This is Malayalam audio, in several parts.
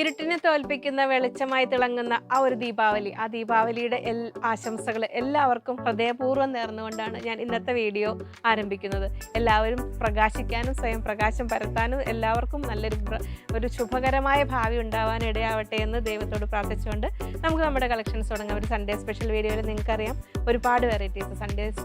ഇരുട്ടിനെ തോൽപ്പിക്കുന്ന വെളിച്ചമായി തിളങ്ങുന്ന ആ ഒരു ദീപാവലി. ആ ദീപാവലിയുടെ എൽ ആശംസകൾ എല്ലാവർക്കും ഹൃദയപൂർവം നേർന്നുകൊണ്ടാണ് ഞാൻ ഇന്നത്തെ വീഡിയോ ആരംഭിക്കുന്നത്. എല്ലാവരും പ്രകാശിക്കാനും സ്വയം പ്രകാശം പരത്താനും എല്ലാവർക്കും നല്ലൊരു ഒരു ശുഭകരമായ ഭാവി ഉണ്ടാവാൻ ഇടയാവട്ടെ എന്ന് ദൈവത്തോട് പ്രാർത്ഥിച്ചുകൊണ്ട് നമുക്ക് നമ്മുടെ കളക്ഷൻസ് തുടങ്ങാം. ഒരു സൺഡേ സ്പെഷ്യൽ വീഡിയോയിൽ നിങ്ങൾക്കറിയാം ഒരുപാട് വെറൈറ്റീസ് സൺഡേസ്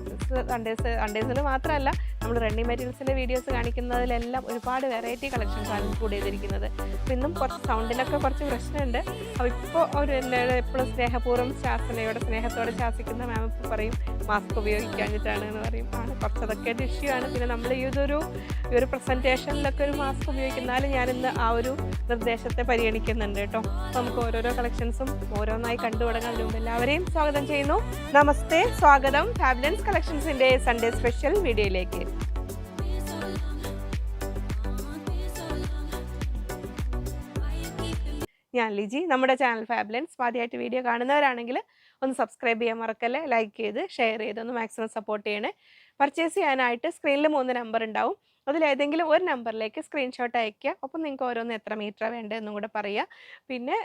സൺഡേസ് സൺഡേസിൽ മാത്രമല്ല നമ്മൾ റണ്ണി മെറ്റീരിയൽസിന്റെ വീഡിയോസ് കാണിക്കുന്നതിലെല്ലാം ഒരുപാട് വെറൈറ്റി കളക്ഷൻസ് ആണ് കൂടി ചെയ്തിരിക്കുന്നത് ഇന്നും കുറച്ച് സൗണ്ടിനൊക്കെ കുറച്ച് പ്രശ്നമുണ്ട്. അപ്പോൾ ഇപ്പോൾ ഒരു എന്നോട് എപ്പോഴും സ്നേഹപൂർവം ശാസനയോടെ സ്നേഹത്തോടെ ശാസിക്കുന്ന മാം ഇപ്പോൾ പറയും മാസ്ക് ഉപയോഗിക്കാഞ്ഞിട്ടാണ് എന്ന് പറയും. ആണ് കുറച്ച് അതൊക്കെ ഒരു ഇഷ്യൂ ആണ്. പിന്നെ നമ്മൾ ഈ ഇതൊരു ഈ ഒരു പ്രസന്റേഷനിലൊക്കെ ഒരു മാസ്ക് ഉപയോഗിക്കുന്നാലും ഇന്ന് ആ ഒരു നിർദ്ദേശത്തെ പരിഗണിക്കുന്നുണ്ട് കേട്ടോ. അപ്പോൾ നമുക്ക് ഓരോരോ കളക്ഷൻസും ഓരോന്നായി കണ്ടു തുടങ്ങാൻ മുമ്പ് എല്ലാവരെയും സ്വാഗതം ചെയ്യുന്നു. നമസ്തേ. സ്വാഗതം. ഫാബുലൻസ് കളക്ഷൻസിന്റെ സൺഡേ സ്പെഷ്യൽ വീഡിയോയിലേക്ക് ഞാൻ ലിജി. നമ്മുടെ ചാനൽ ഫാബ്ലൻസ്. ആദ്യമായിട്ട് വീഡിയോ കാണുന്നവരാണെങ്കിൽ ഒന്ന് സബ്സ്ക്രൈബ് ചെയ്യാൻ മറക്കല്ലേ? ലൈക്ക് ചെയ്ത് ഷെയർ ചെയ്ത് ഒന്ന് മാക്സിമം സപ്പോർട്ട് ചെയ്യണേ. പർച്ചേസ് ചെയ്യാനായിട്ട് സ്ക്രീനിൽ മൂന്ന് നമ്പർ ഉണ്ടാവും. അതിലേതെങ്കിലും ഒരു നമ്പറിലേക്ക് സ്ക്രീൻഷോട്ട് അയക്കുക അപ്പം നിങ്ങൾക്ക് ഓരോന്ന് എത്ര മീറ്ററാണ് വേണ്ടതെന്നും കൂടെ പറയുക. പിന്നെ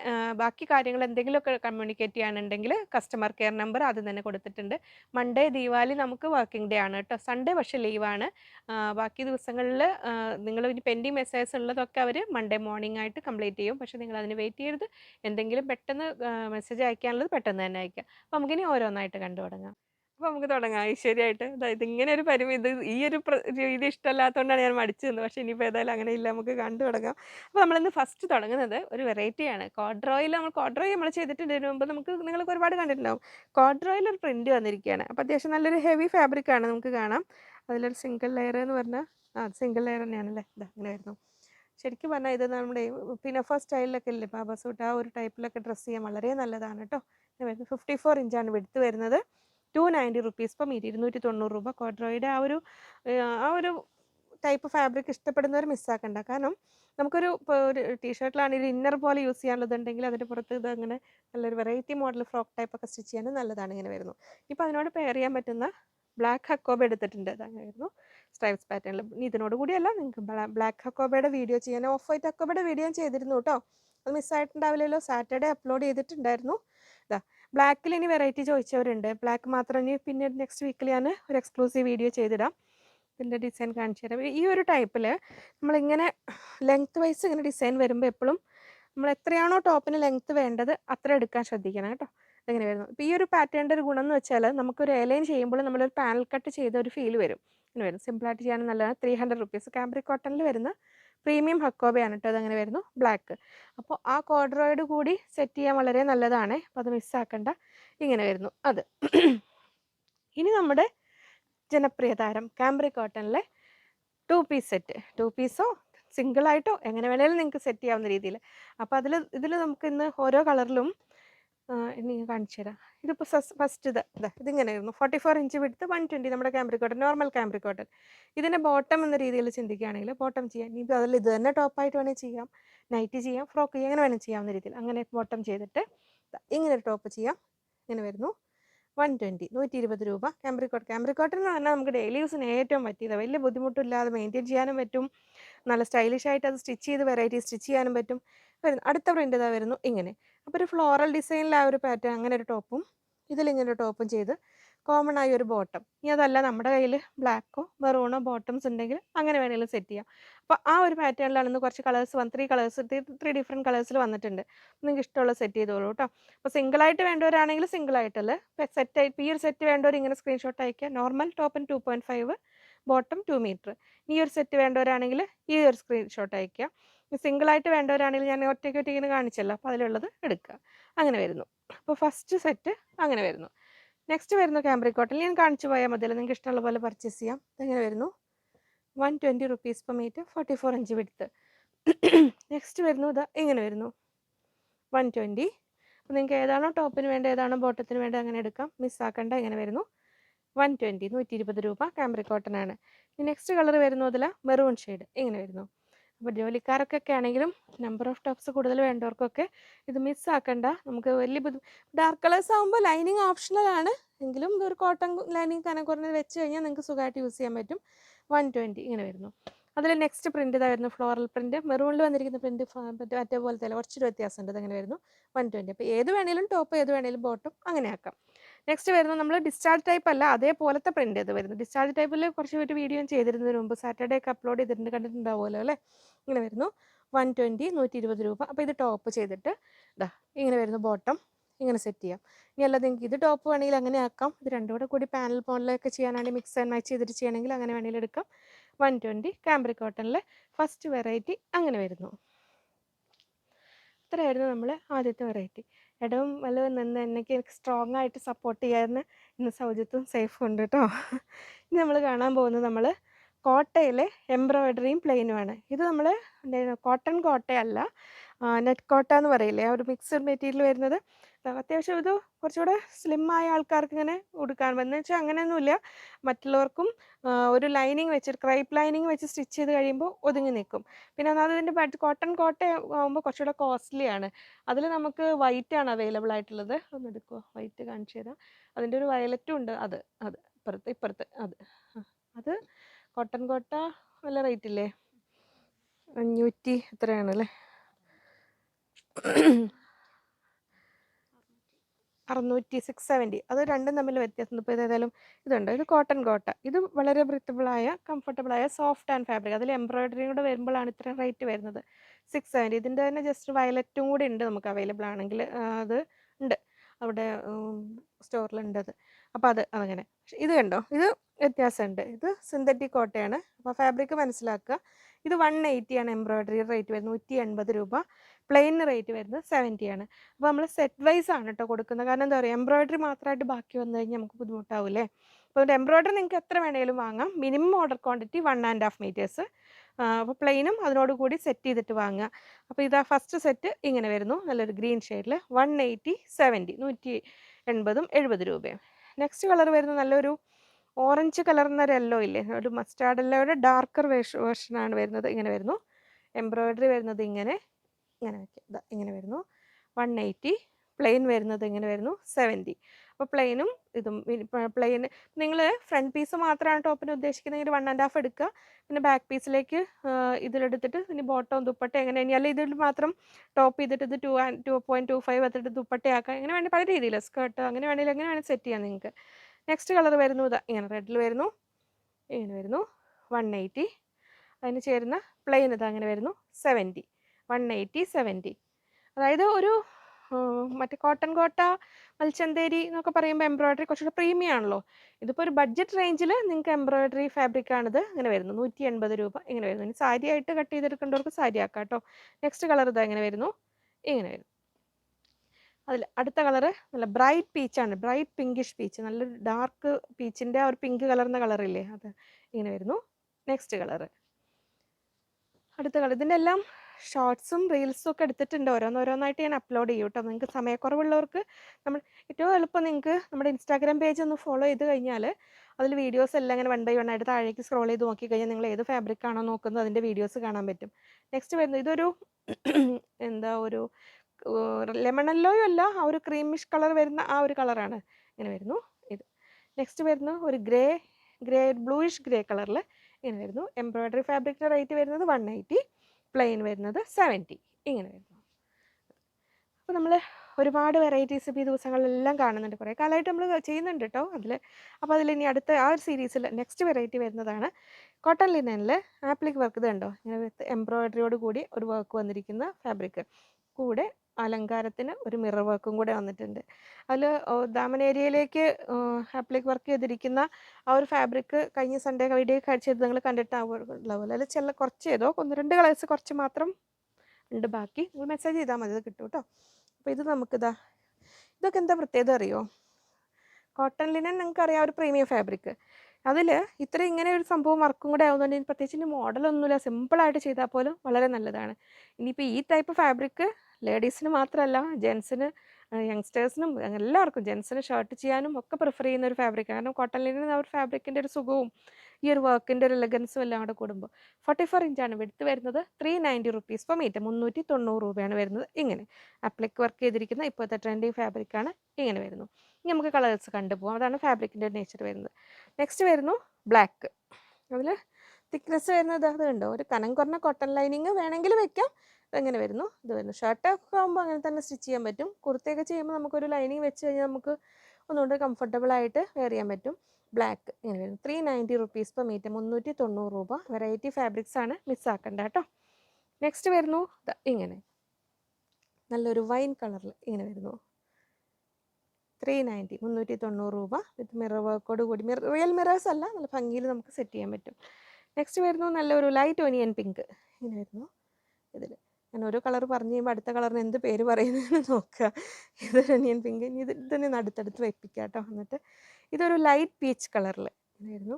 ബാക്കി കാര്യങ്ങൾ എന്തെങ്കിലുമൊക്കെ കമ്മ്യൂണിക്കേറ്റ് ചെയ്യാനുണ്ടെങ്കിൽ കസ്റ്റമർ കെയർ നമ്പർ ആദ്യം തന്നെ കൊടുത്തിട്ടുണ്ട്. മൺഡേ ദീപാവലി നമുക്ക് വർക്കിംഗ് ഡേ ആണ് കേട്ടോ. സൺഡേ പക്ഷേ ലീവാണ് ബാക്കി ദിവസങ്ങളിൽ നിങ്ങൾ ഇനി പെൻഡിങ് മെസ്സേജസ് ഉള്ളതൊക്കെ അവർ മൺഡേ മോർണിംഗ് ആയിട്ട് കംപ്ലീറ്റ് ചെയ്യും. പക്ഷേ നിങ്ങൾ അതിന് വെയിറ്റ് ചെയ്യരുത്. എന്തെങ്കിലും പെട്ടെന്ന് മെസ്സേജ് അയക്കാനുള്ളത് പെട്ടെന്ന് തന്നെ അയക്കുക അപ്പോൾ നമുക്കിനി ഓരോന്നായിട്ട് കണ്ടു തുടങ്ങാം അപ്പോൾ നമുക്ക് തുടങ്ങാം. ഐശ്വര്യമായിട്ട് അതായത് ഇങ്ങനെ ഒരു പരിമിതി ഇത് ഈ ഒരു രീതി ഇഷ്ടമല്ലാത്തതുകൊണ്ടാണ് ഞാൻ മടിച്ചു നിന്നത് പക്ഷെ ഇനിയിപ്പോൾ ഏതായാലും അങ്ങനെ ഇല്ല. നമുക്ക് കണ്ടു തുടങ്ങാം. അപ്പോൾ നമ്മളിന്ന് ഫസ്റ്റ് തുടങ്ങുന്നത് ഒരു വെറൈറ്റിയാണ് കോഡ്രോയിൽ നമ്മൾ കോഡ്രോയിൽ നമ്മൾ ചെയ്തിട്ടുണ്ട് ഇതിന് മുമ്പ്. നമുക്ക് നിങ്ങൾക്ക് ഒരുപാട് കണ്ടിട്ടുണ്ടാവും. കോഡ്രോയിൽ ഒരു പ്രിന്റ് വന്നിരിക്കുകയാണ്. അപ്പോൾ അത്യാവശ്യം നല്ലൊരു ഹെവി ഫാബ്രിക് ആണ് നമുക്ക് കാണാം. അതിലൊരു സിംഗിൾ ലെയർ എന്ന് പറഞ്ഞാൽ ആ സിംഗിൾ ലെയർ തന്നെയാണല്ലേ? ഇതാ അങ്ങനെ ആയിരുന്നു ശരിക്കും പറഞ്ഞാൽ ഇത് നമ്മുടെ പിനഫ സ്റ്റൈലിലൊക്കെ ഇല്ലേ? ബാബ സൂട്ട് ആ ഒരു ടൈപ്പിലൊക്കെ ഡ്രസ്സ് ചെയ്യാൻ വളരെ നല്ലതാണ് കേട്ടോ. ഫിഫ്റ്റി ഫോർ ഇഞ്ചാണ് വെടുത്ത് വരുന്നത്. Two ninety rupees per metre ഇരുന്നൂറ്റി തൊണ്ണൂറ് രൂപ കോഡ്രോയുടെ ആ ഒരു ആ ഒരു ടൈപ്പ് ഫാബ്രിക് ഇഷ്ടപ്പെടുന്നവർ മിസ്സാക്കണ്ട കാരണം നമുക്കൊരു ഇപ്പോൾ ഒരു ടീഷർട്ടിലാണെങ്കിൽ ഇന്നർ പോലെ യൂസ് ചെയ്യാനുള്ളതുണ്ടെങ്കിൽ അതിന്റെ പുറത്ത് ഇത് അങ്ങനെ നല്ലൊരു വെറൈറ്റി മോഡൽ ഫ്രോക്ക് ടൈപ്പ് ഒക്കെ സ്റ്റിച്ച് ചെയ്യാൻ നല്ലതാണ് ഇങ്ങനെ വരുന്നു. ഇപ്പോൾ അതിനോട് പെയർ ചെയ്യാൻ പറ്റുന്ന ബ്ലാക്ക് ഹക്കോബ എടുത്തിട്ടുണ്ട്. അതായിരുന്നു സ്ട്രൈപ്സ് പാറ്റേണിൽ ഇതിനോട് കൂടിയല്ല നിങ്ങൾക്ക് ബ്ലാക്ക് ഹക്കോബയുടെ വീഡിയോ ചെയ്യാൻ ഓഫ് വൈറ്റ് ഹക്കോബയുടെ വീഡിയോ ചെയ്തിരുന്നു കേട്ടോ അത് മിസ്സായിട്ടുണ്ടാവില്ലല്ലോ സാറ്റർഡേ അപ്ലോഡ് ചെയ്തിട്ടുണ്ടായിരുന്നു. ഇതാ. ബ്ലാക്കിൽ ഇനി വെറൈറ്റി ചോദിച്ചവരുണ്ട്. ബ്ലാക്ക് മാത്രം ഇനി പിന്നെ നെക്സ്റ്റ് വീക്കിൽ ഞാൻ ഒരു എക്സ്ക്ലൂസീവ് വീഡിയോ ചെയ്തിടാം. ഇതിന്റെ ഡിസൈൻ കാണിച്ചു തരാം. ഈ ഒരു ടൈപ്പിൽ നമ്മളിങ്ങനെ ലെങ്ത് വൈസ് ഇങ്ങനെ ഡിസൈൻ വരുമ്പോൾ എപ്പോഴും നമ്മൾ എത്രയാണോ ടോപ്പിന് ലെങ്ത് വേണ്ടത് അത്ര എടുക്കാൻ ശ്രദ്ധിക്കണം കേട്ടോ. ഇങ്ങനെ വരുന്നു? ഇപ്പോൾ ഈ ഒരു പാറ്റേണിന്റെ ഒരു ഗുണം എന്ന് വെച്ചാൽ നമുക്കൊരു എലൈൻ ചെയ്യുമ്പോൾ നമ്മളൊരു പാനൽ കട്ട് ചെയ്ത ഒരു ഫീൽ വരും. ഇങ്ങനെ വരും. സിമ്പിളായിട്ട് ചെയ്യാൻ നല്ലതാണ്. ത്രീ ഹൺഡ്രഡ് റുപ്പീസ് കാമ്പ്രിക് കോട്ടണിൽ വരുന്ന പ്രീമിയം ഹക്കോബയാണ് കേട്ടോ അതങ്ങനെ വരുന്നു. ബ്ലാക്ക്. അപ്പോൾ ആ കോഡ്രോയിഡ് കൂടി സെറ്റ് ചെയ്യാൻ വളരെ നല്ലതാണ്. അപ്പോൾ അത് മിസ്സാക്കണ്ട ഇങ്ങനെ വരുന്നു. അത്. ഇനി നമ്മുടെ ജനപ്രിയ താരം കാംബ്രി കോട്ടണിലെ ടു പീസ് സെറ്റ്. ടു പീസോ സിംഗിളായിട്ടോ എങ്ങനെ വേണേലും നിങ്ങൾക്ക് സെറ്റ് ചെയ്യാവുന്ന രീതിയിൽ അപ്പോൾ അതിൽ ഇതിൽ നമുക്ക് ഇന്ന് ഓരോ കളറിലും ഇനി കാണിച്ചു തരാം. ഇതിപ്പോൾ ഫസ്റ്റ് ഇത് ഇതാ. ഇതിങ്ങനെ ആയിരുന്നു forty four inch width one twenty നമ്മുടെ cambric cotton normal cambric cotton ഇതിനെ ബോട്ടം എന്ന രീതിയിൽ ചിന്തിക്കുകയാണെങ്കിൽ ബോട്ടം ചെയ്യാം. ഇനി അതിൽ ഇത് തന്നെ ടോപ്പായിട്ട് വേണേൽ ചെയ്യാം. നൈറ്റ് ചെയ്യാം. ഫ്രോക്ക് ചെയ്യാം. അങ്ങനെ വേണമെങ്കിൽ ചെയ്യാവുന്ന രീതിയിൽ. അങ്ങനെ ബോട്ടം ചെയ്തിട്ട് ഇങ്ങനെ ഒരു ടോപ്പ് ചെയ്യാം. ഇങ്ങനെ വരുന്നു. വൺ ട്വന്റി നൂറ്റി ഇരുപത് രൂപ ക്യാമ്പ്രിക്കോട്ട് കോട്ടൺ എന്ന് പറഞ്ഞാൽ നമുക്ക് ഡെയിലി യൂസിന് ഏറ്റവും പറ്റിയത്. വലിയ ബുദ്ധിമുട്ടില്ലാതെ മെയിന്റെയിൻ ചെയ്യാനും പറ്റും. നല്ല സ്റ്റൈലിഷ് ആയിട്ട് അത് സ്റ്റിച്ച് ചെയ്ത് വെറൈറ്റി സ്റ്റിച്ച് ചെയ്യാനും പറ്റും. വരുന്നു. അടുത്ത പ്രിന്റ് ഇതാ വരുന്നു. ഇങ്ങനെ. അപ്പോൾ ഒരു ഫ്ലോറൽ ഡിസൈനിൽ ആ ഒരു പാറ്റേൺ അങ്ങനെ ഒരു ടോപ്പും ഇതിലിങ്ങനെ ഒരു ടോപ്പും ചെയ്ത് കോമൺ ആയ ഒരു ബോട്ടം ഇനി അതല്ല നമ്മുടെ കയ്യിൽ ബ്ലാക്കോ മെറൂണോ ബോട്ടംസ് ഉണ്ടെങ്കിൽ അങ്ങനെ വേണമെങ്കിലും സെറ്റ് ചെയ്യാം. അപ്പോൾ ആ ഒരു പാറ്റേണിലാണ് ഇന്ന് കുറച്ച് colours one three colours three different കളേഴ്സിൽ വന്നിട്ടുണ്ട്. നിങ്ങൾക്ക് ഇഷ്ടമുള്ള സെറ്റ് ചെയ്തോളൂ കേട്ടോ അപ്പോൾ സിംഗിളായിട്ട് വേണ്ടവരാണെങ്കിൽ സിംഗിളായിട്ടല്ലേ സെറ്റ് ആയിട്ട് ഈ ഒരു സെറ്റ് വേണ്ടവർ ഇങ്ങനെ സ്ക്രീൻഷോട്ട് അയക്കുക നോർമൽ ടോപ്പിന് two point five bottom two metre ഈ ഒരു സെറ്റ് വേണ്ടവരാണെങ്കിൽ ഈ ഒരു സ്ക്രീൻഷോട്ട് അയക്കുക സിംഗിളായിട്ട് വേണ്ടവരാണെങ്കിൽ ഞാൻ ഒറ്റയ്ക്ക് ഒറ്റയ്ക്ക് ഇങ്ങനെ കാണിച്ചല്ലോ അപ്പോൾ അതിലുള്ളത് എടുക്കുക. അങ്ങനെ വരുന്നു. അപ്പോൾ ഫസ്റ്റ് സെറ്റ് അങ്ങനെ വരുന്നു. നെക്സ്റ്റ് വരുന്നു ക്യാമ്പറി കോട്ടൺ ഞാൻ കാണിച്ചു പോയാൽ മതിയല്ലോ നിങ്ങൾക്ക് ഇഷ്ടമുള്ള പോലെ പർച്ചേസ് ചെയ്യാം. ഇതെങ്ങനെ വരുന്നു. One twenty rupees per metre forty four inch width next വരുന്നു ഇതാ ഇങ്ങനെ വരുന്നു. വൺ ട്വന്റി അപ്പോൾ നിങ്ങൾക്ക് ഏതാണോ ടോപ്പിന് വേണ്ട ഏതാണോ ബോട്ടത്തിന് വേണ്ട അങ്ങനെ എടുക്കാം. മിസ്സാക്കണ്ട ഇങ്ങനെ വരുന്നു. വൺ ട്വന്റി നൂറ്റി ഇരുപത് രൂപ ക്യാമ്പറി കോട്ടൺ ആണ് നെക്സ്റ്റ് കളർ വരുന്നു അതിൽ മെറൂൺ ഷെയ്ഡ്. ഇങ്ങനെ വരുന്നു. അപ്പോൾ ജോലിക്കാർക്കൊക്കെ ആണെങ്കിലും നമ്പർ ഓഫ് ടോപ്സ് കൂടുതൽ വേണ്ടവർക്കൊക്കെ ഇത് മിസ്സാക്കണ്ട നമുക്ക് വലിയ ബുദ്ധി ഡാർക്ക് കളേഴ്സ് ആകുമ്പോൾ ലൈനിങ് ഓപ്ഷണൽ ആണ്. എങ്കിലും ഇതൊരു കോട്ടൺ ലൈനിങ് കനം കുറഞ്ഞത് വെച്ച് കഴിഞ്ഞാൽ നിങ്ങൾക്ക് സുഖമായിട്ട് യൂസ് ചെയ്യാൻ പറ്റും. വൺ ട്വന്റി ഇങ്ങനെ വരുന്നു. അതിൽ നെക്സ്റ്റ് പ്രിന്റ് ഇതായിരുന്നു ഫ്ലോറൽ പ്രിന്റ് മെറൂണിൽ വന്നിരിക്കുന്ന പ്രിന്റ് മറ്റേ പോലത്തെ അല്ല കുറച്ചൊരു വ്യത്യാസമുണ്ട്. അതങ്ങനെ വരുന്നു വൺ ട്വന്റി അപ്പോൾ ഏത് വേണേലും ടോപ്പ് ഏത് വേണേലും ബോട്ടം അങ്ങനെ ആക്കാം. നെക്സ്റ്റ് വരുന്നത് നമ്മൾ ഡിസ്ചാർജ് ടൈപ്പ് അല്ല അതേപോലത്തെ പ്രിന്റ് ഇത് വരുന്നത് ഡിസ്ചാർജ് ടൈപ്പിൽ കുറച്ച് ഒരു വീഡിയോ ചെയ്തിരുന്നതിന് മുമ്പ് സാറ്റർഡേ ഒക്കെ അപ്ലോഡ് ചെയ്തിട്ടുണ്ട് കണ്ടിട്ടുണ്ടാവുമല്ലോ അല്ലേ? ഇങ്ങനെ വരുന്നു. വൺ ട്വന്റി നൂറ്റി ഇരുപത് രൂപ. അപ്പോൾ ഇത് ടോപ്പ് ചെയ്തിട്ട് ഇതാ ഇങ്ങനെ വരുന്നു ബോട്ടം ഇങ്ങനെ സെറ്റ് ചെയ്യാം. ഇനി അല്ല നിങ്ങൾക്ക് ഇത് ടോപ്പ് വേണമെങ്കിൽ അങ്ങനെ ആക്കാം. ഇത് രണ്ടും കൂടെ കൂടി പാനൽ മോഡലൊക്കെ ചെയ്യാനാണെങ്കിൽ മിക്സ് ആൻഡ് മാച്ച് ചെയ്തിട്ട് ചെയ്യണമെങ്കിൽ അങ്ങനെ വേണമെങ്കിൽ എടുക്കാം. വൺ ട്വന്റി കാംബ്രിക് കോട്ടണിലെ ഫസ്റ്റ് വെറൈറ്റി അങ്ങനെ വരുന്നു. ഇത്രയായിരുന്നു നമ്മൾ ആദ്യത്തെ വെറൈറ്റി ഇടവും വല്ലതും നിന്ന് എനിക്ക് സ്ട്രോങ് ആയിട്ട് സപ്പോർട്ട് ചെയ്യാൻ ഇന്ന് സൗജത്തും സേഫും ഉണ്ട് കേട്ടോ ഇനി നമ്മൾ കാണാൻ പോകുന്നത് നമ്മൾ കോട്ടയിലെ എംബ്രോയ്ഡറിയും പ്ലെയിനുമാണ്. ഇത് നമ്മൾ കോട്ടൺ കോട്ടയല്ല. നെറ്റ് കോട്ട എന്ന് പറയില്ലേ? ആ ഒരു മിക്സഡ് മെറ്റീരിയൽ വരുന്നത്. അത്യാവശ്യം ഇത് കുറച്ചുകൂടെ സ്ലിം ആയ ആൾക്കാർക്ക് ഇങ്ങനെ ഉടുക്കാൻ എന്ന് വെച്ചാൽ അങ്ങനെയൊന്നുമില്ല. മറ്റുള്ളവർക്കും ഒരു ലൈനിങ് വെച്ച് ക്രൈപ്പ് ലൈനിങ് വെച്ച് സ്റ്റിച്ച് ചെയ്ത് കഴിയുമ്പോൾ ഒതുങ്ങി നിൽക്കും. പിന്നെ ഒന്നാമത് ഇതിന്റെ ബഡ് കോട്ടൺ കോട്ട ആകുമ്പോൾ കുറച്ചുകൂടെ കോസ്റ്റ്ലിയാണ് അതിൽ നമുക്ക് വൈറ്റ് ആണ് അവൈലബിൾ ആയിട്ടുള്ളത്. ഒന്ന് എടുക്കുമോ വൈറ്റ് കാണിച്ചു തരാം. അതിന്റെ ഒരു വയലറ്റും ഉണ്ട്. അത് അത് ഇപ്പുറത്ത് ഇപ്പുറത്ത് അത് അത് കോട്ടൺ കോട്ട നല്ല റേറ്റ് ഇല്ലേ? അഞ്ഞൂറ്റി എത്രയാണ് അല്ലേ അറുന്നൂറ്റി സിക്സ് സെവന്റി അത് രണ്ടും തമ്മിൽ വ്യത്യാസം. ഇപ്പോൾ ഇതേതായാലും ഇതുണ്ട്. ഇത് കോട്ടൺ കോട്ട. ഇത് വളരെ ബ്രിത്തബിളായ കംഫർട്ടബിളായ സോഫ്റ്റ് ആൻഡ് ഫാബ്രിക് അതിൽ എംബ്രോയിഡറിയും കൂടെ വരുമ്പോഴാണ് ഇത്രയും റേറ്റ് വരുന്നത്. സിക്സ് സെവന്റി ഇതിന്റെ തന്നെ ജസ്റ്റ് വയലറ്റും കൂടി ഉണ്ട് നമുക്ക് അവൈലബിൾ ആണെങ്കിൽ. അത് ഉണ്ട്. അവിടെ സ്റ്റോറിലുണ്ടത് അപ്പോൾ അത്. അതങ്ങനെ ഇത് കണ്ടോ? ഇത് വ്യത്യാസമുണ്ട്. ഇത് സിന്തറ്റിക് കോട്ടയാണ്. അപ്പോൾ ഫാബ്രിക് മനസ്സിലാക്കുക. ഇത് വൺ എയ്റ്റി ആണ് എംബ്രോയ്ഡറി റേറ്റ് വരുന്നത്. നൂറ്റി എൺപത് രൂപ. പ്ലെയിൻ റേറ്റ് വരുന്നത് സെവന്റി ആണ്. അപ്പോൾ നമ്മൾ സെറ്റ് വൈസ് ആണ് കേട്ടോ കൊടുക്കുന്നത്. കാരണം എന്താ പറയുക എംബ്രോയ്ഡറി മാത്രമായിട്ട് ബാക്കി വന്നു കഴിഞ്ഞാൽ നമുക്ക് ബുദ്ധിമുട്ടാവില്ലേ? അപ്പോൾ എംബ്രോയ്ഡറി നിങ്ങൾക്ക് എത്ര വേണേലും വാങ്ങാം. Minimum order quantity one and half metres അപ്പോൾ പ്ലെയിനും അതിനോട് കൂടി സെറ്റ് ചെയ്തിട്ട് വാങ്ങുക. അപ്പോൾ ഇതാ ഫസ്റ്റ് സെറ്റ് ഇങ്ങനെ വരുന്നു. നല്ലൊരു ഗ്രീൻ ഷെയ്ഡിൽ വൺ എയ്റ്റി സെവന്റി നൂറ്റി എൺപതും എഴുപത് രൂപയും. നെക്സ്റ്റ് കളർ വരുന്നത് നല്ലൊരു ഓറഞ്ച് കളർന്ന യെല്ലോ ഇല്ലേ? ഒരു മസ്റ്റാർഡ് എല്ലോയുടെ ഡാർക്കർ വേഷ വേർഷനാണ് വരുന്നത്. ഇങ്ങനെ വരുന്നു. എംബ്രോയിഡറി വരുന്നത് ഇങ്ങനെ. ഇങ്ങനെ ഇങ്ങനെ വരുന്നു. വൺ എയ്റ്റി പ്ലെയിൻ വരുന്നത് ഇങ്ങനെ വരുന്നു. സെവന്റി അപ്പോൾ പ്ലെയിനും ഇതും. പ്ലെയിൻ നിങ്ങൾ ഫ്രണ്ട് പീസ് മാത്രമാണ് ടോപ്പിന് ഉദ്ദേശിക്കുന്നതെങ്കിൽ വൺ ആൻഡ് ഹാഫ് എടുക്കുക പിന്നെ ബാക്ക് പീസിലേക്ക് ഇതിലെടുത്തിട്ട് ഇനി ബോട്ടം ദുപ്പട്ട എങ്ങനെ ഇനി അല്ല ഇതിൽ മാത്രം ടോപ്പ് ചെയ്തിട്ട് ഇത് two and two point two five എത്തിട്ട് ദുപ്പട്ടയാക്കാം. ഇങ്ങനെ വേണ്ടി പല രീതിയിൽ സ്കേർട്ട് അങ്ങനെ വേണമെങ്കിൽ എങ്ങനെ വേണമെങ്കിൽ സെറ്റ് ചെയ്യാം നിങ്ങൾക്ക് നെക്സ്റ്റ് കളർ വരുന്നു ഇതാ. ഇങ്ങനെ റെഡിൽ വരുന്നു. ഇങ്ങനെ വരുന്നു. വൺ എയ്റ്റി അതിന് ചേരുന്ന പ്ലെയിൻ ഇതാ അങ്ങനെ വരുന്നു. സെവന്റി വൺ എയ്റ്റി സെവന്റി അതായത് ഒരു മറ്റേ കോട്ടൺ കോട്ട മൽച്ചന്തേരി എന്നൊക്കെ പറയുമ്പോൾ എംബ്രോയിഡറി കുറച്ചുകൂടെ പ്രീമിയം ആണല്ലോ. ഇതിപ്പോൾ ഒരു ബഡ്ജറ്റ് റേഞ്ചിൽ നിങ്ങൾക്ക് എംബ്രോയിഡറി ഫാബ്രിക് ആണിത്. ഇങ്ങനെ വരുന്നു. നൂറ്റി എൺപത് രൂപ ഇങ്ങനെ വരുന്നു. ഇനി സാരി ആയിട്ട് കട്ട് ചെയ്തെടുക്കേണ്ടവർക്ക് സാരി ആക്കാം കേട്ടോ നെക്സ്റ്റ് കളർ ഇതാ ഇങ്ങനെ വരുന്നു. ഇങ്ങനെ വരുന്നു. അതിൽ അടുത്ത കളറ് നല്ല ബ്രൈറ്റ് പീച്ചാണ് ബ്രൈറ്റ് പിങ്കിഷ് പീച്ച് നല്ല ഡാർക്ക് പീച്ചിന്റെ ആ ഒരു പിങ്ക് കളർന്ന കളറില്ലേ അത് ഇങ്ങനെ വരുന്നു. നെക്സ്റ്റ് കളറ് അടുത്ത കളർ ഇതിന്റെ എല്ലാം ഷോർട്സും റീൽസും ഒക്കെ എടുത്തിട്ടുണ്ട്. ഓരോന്നോരോന്നായിട്ട് ഞാൻ അപ്ലോഡ് ചെയ്യും കേട്ടോ. നിങ്ങൾക്ക് സമയക്കുറവുള്ളവർക്ക് നമ്മൾ ഏറ്റവും എളുപ്പം നിങ്ങൾക്ക് നമ്മുടെ ഇൻസ്റ്റാഗ്രാം പേജ് ഒന്ന് ഫോളോ ചെയ്ത് കഴിഞ്ഞാൽ അതിൽ വീഡിയോസ് എല്ലാം ഇങ്ങനെ വൺ ബൈ വൺ ആയിട്ട് താഴേക്ക് സ്ക്രോൾ ചെയ്ത് നോക്കി കഴിഞ്ഞാൽ നിങ്ങൾ ഏത് ഫാബ്രിക് ആണോ നോക്കുന്നത് അതിന്റെ വീഡിയോസ് കാണാൻ പറ്റും. നെക്സ്റ്റ് വരുന്നത് ഇതൊരു എന്താ ഒരു ലെമണല്ലോയും അല്ല ആ ഒരു ക്രീമിഷ് കളർ വരുന്ന ആ ഒരു കളറാണ്. ഇങ്ങനെ വരുന്നു. ഇത്. നെക്സ്റ്റ് വരുന്നു ഒരു ഗ്രേ ഗ്രേ ബ്ലൂയിഷ് ഗ്രേ കളറിൽ ഇങ്ങനെ വരുന്നു. എംബ്രോയ്ഡറി ഫാബ്രിക്കിന്റെ റേറ്റ് വരുന്നത് വൺ എയ്റ്റി. പ്ലെയിൻ വരുന്നത് സെവന്റി ഇങ്ങനെ വരുന്നു. അപ്പോൾ നമ്മൾ ഒരുപാട് വെറൈറ്റീസ് ഇപ്പോൾ ഈ ദിവസങ്ങളിലെല്ലാം കാണുന്നുണ്ട് കുറേ കാലമായിട്ട് നമ്മൾ ചെയ്യുന്നുണ്ട് കേട്ടോ അതിൽ അപ്പോൾ അതിൽ ഇനി അടുത്ത ആ ഒരു സീരീസിൽ നെക്സ്റ്റ് വെറൈറ്റി വരുന്നതാണ് കോട്ടൺ ലിനനിൽ ആപ്ലിക് വർക്ക് ഇത് കണ്ടോ? ഇങ്ങനെ വിത്ത് എംബ്രോയിഡറിയോട് കൂടി ഒരു വർക്ക് വന്നിരിക്കുന്ന ഫാബ്രിക് കൂടെ അലങ്കാരത്തിന് ഒരു മിറർ വർക്കും കൂടെ വന്നിട്ടുണ്ട്. അതിൽ ദാമൻ ഏരിയയിലേക്ക് ആപ്ലിക് വർക്ക് ചെയ്തിരിക്കുന്ന ആ ഒരു ഫാബ്രിക് കഴിഞ്ഞ സൺഡേ വീഡിയോ ചെയ്ത് നിങ്ങൾ കണ്ടിട്ടാവുള്ളൂ അതിൽ ചില കുറച്ച് ഏതോ ഒന്ന് രണ്ട് കളേഴ്സ് കുറച്ച് മാത്രം ഉണ്ട് ബാക്കി. നിങ്ങൾ മെസ്സേജ് ചെയ്താൽ മതി ഇത് കിട്ടും കേട്ടോ. അപ്പോൾ ഇത് നമുക്കിതാ ഇതൊക്കെ എന്താ പ്രത്യേകത അറിയോ? കോട്ടൺ ലിനൻ നിങ്ങൾക്ക് അറിയാം ഒരു പ്രീമിയം ഫാബ്രിക് അതിൽ ഇത്ര ഇങ്ങനെ ഒരു സംഭവം വർക്കും കൂടെ ആവുന്നതുകൊണ്ട് പ്രത്യേകിച്ച് ഇനി മോഡലൊന്നുമില്ല സിമ്പിളായിട്ട് ചെയ്താൽ പോലും വളരെ നല്ലതാണ്. ഇനിയിപ്പോൾ ഈ ടൈപ്പ് ഫാബ്രിക് ലേഡീസിന് മാത്രമല്ല ജെൻസിന് യങ്സ്റ്റേഴ്സിനും എല്ലാവർക്കും ജെൻസിന് ഷർട്ട് ചെയ്യാനും ഒക്കെ പ്രിഫർ ചെയ്യുന്ന ഒരു ഫാബ്രിക്. കാരണം കോട്ടൺ ലിനിന് ആ ഒരു ഫാബ്രിക്കിന്റെ ഒരു സുഖവും ഈ ഒരു വർക്കിന്റെ ഒരു എലഗൻസും എല്ലാം കൂടെ കൂടുമ്പോൾ. ഫോർട്ടി ഫോർ ഇഞ്ചാണ് വെടുത്ത് വരുന്നത്. Three ninety rupees per metre. മുന്നൂറ്റി തൊണ്ണൂറ് രൂപയാണ് വരുന്നത്. ഇങ്ങനെ. അപ്ലിക്ക് വർക്ക് ചെയ്തിരിക്കുന്ന ഇപ്പോഴത്തെ ട്രെൻഡിങ് ഫാബ്രിക്കാണ് ഇങ്ങനെ വരുന്നു ഇനി നമുക്ക് കളേഴ്സ് കണ്ടുപോകാം അതാണ് ഫാബ്രിക്കിന്റെ നേച്ചർ വരുന്നത്. നെക്സ്റ്റ് വരുന്നു ബ്ലാക്ക്. അതിൽ തിക്നെസ് വരുന്നത് അത് കണ്ടോ? ഒരു കനം കുറഞ്ഞ കോട്ടൺ ലൈനിങ് വേണമെങ്കിൽ വെക്കാം. ഇതെങ്ങനെ വരുന്നു ഇത് വരുന്നു. ഷർട്ടൊക്കെ ആകുമ്പോൾ അങ്ങനെ തന്നെ സ്റ്റിച്ച് ചെയ്യാൻ പറ്റും. കുർത്തയൊക്കെ ചെയ്യുമ്പോൾ നമുക്കൊരു ലൈനിങ് വെച്ച് കഴിഞ്ഞാൽ നമുക്ക് ഒന്നുകൂടി കംഫർട്ടബിൾ ആയിട്ട് വെയർ ചെയ്യാൻ പറ്റും. ബ്ലാക്ക് ഇങ്ങനെ വരുന്നു. Three ninety rupees per metre മുന്നൂറ്റി തൊണ്ണൂറ് രൂപ. വെറൈറ്റി ഫാബ്രിക്സ് ആണ് മിസ്സാക്കണ്ട കേട്ടോ. നെക്സ്റ്റ് വരുന്നു. ഇങ്ങനെ. നല്ലൊരു വൈൻ കളറിൽ ഇങ്ങനെ വരുന്നു. ത്രീ നയന്റി മുന്നൂറ്റി തൊണ്ണൂറ് രൂപ വിത്ത് മിറർ വർക്കോട് കൂടി. മിറർ റിയൽ മിറേഴ്സ് അല്ല. നല്ല ഭംഗിയിൽ നമുക്ക് സെറ്റ് ചെയ്യാൻ പറ്റും. നെക്സ്റ്റ് വരുന്നു. നല്ലൊരു ലൈറ്റ് ഒനിയൻ പിങ്ക് ഇങ്ങനെ വരുന്നു. ഇതിൽ ഞാൻ ഓരോ കളർ പറഞ്ഞു കഴിയുമ്പോൾ അടുത്ത കളറിന് എന്ത് പേര് പറയുന്നതെന്ന് നോക്കുക. ഇതൊരു ഒനിയൻ പിങ്ക്. ഇനി ഇത് തന്നെ അടുത്തടുത്ത് വെപ്പിക്കുക കേട്ടോ. എന്നിട്ട് ഇതൊരു ലൈറ്റ് പീച്ച് കളറിൽ ഇങ്ങനെ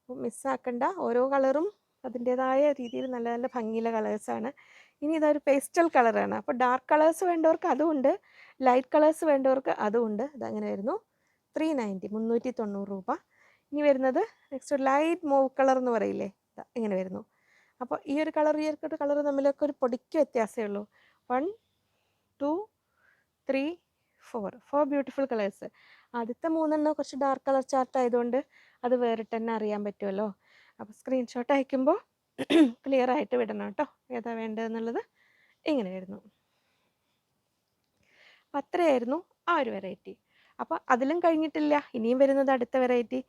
അപ്പോൾ മിസ്സാക്കണ്ട ഓരോ കളറും അതിന്റേതായ രീതിയിൽ നല്ല നല്ല ഭംഗിയുള്ള കളേഴ്സാണ് ഇനി ഇതൊരു പേസ്റ്റൽ കളറാണ് അപ്പോൾ ഡാർക്ക് കളേഴ്സ് വേണ്ടവർക്ക് അതുമുണ്ട് ലൈറ്റ് കളേഴ്സ് വേണ്ടവർക്ക് അതുമുണ്ട് ഇതങ്ങനെ വരുന്നു. ത്രീ നയന്റി മുന്നൂറ്റി തൊണ്ണൂറ് രൂപ. ഇനി വരുന്നത് നെക്സ്റ്റ് ലൈറ്റ് മൂവ് കളർ എന്ന് പറയില്ലേ? ഇങ്ങനെ വരുന്നു. അപ്പോൾ ഈ ഒരു കളർ ഈ ഒരു കളർ തമ്മിലൊക്കെ ഒരു പൊടിക്ക് വ്യത്യാസമേ ഉള്ളൂ. One two three four four beautiful colours ആദ്യത്തെ മൂന്നെണ്ണം കുറച്ച് ഡാർക്ക് കളർ ചാർട്ട് ആയതുകൊണ്ട് അത് വേറിട്ട് തന്നെ അറിയാൻ പറ്റുമല്ലോ അപ്പോൾ സ്ക്രീൻഷോട്ട് അയക്കുമ്പോൾ ക്ലിയർ ആയിട്ട് വിടണം കേട്ടോ. ഏതാ വേണ്ടതെന്നുള്ളത് ഇങ്ങനെ വരുന്നു. അപ്പം അത്രയായിരുന്നു ആ ഒരു വെറൈറ്റി അപ്പോൾ അതിലും കഴിഞ്ഞിട്ടില്ല. ഇനിയും വരുന്നത് അടുത്ത വെറൈറ്റി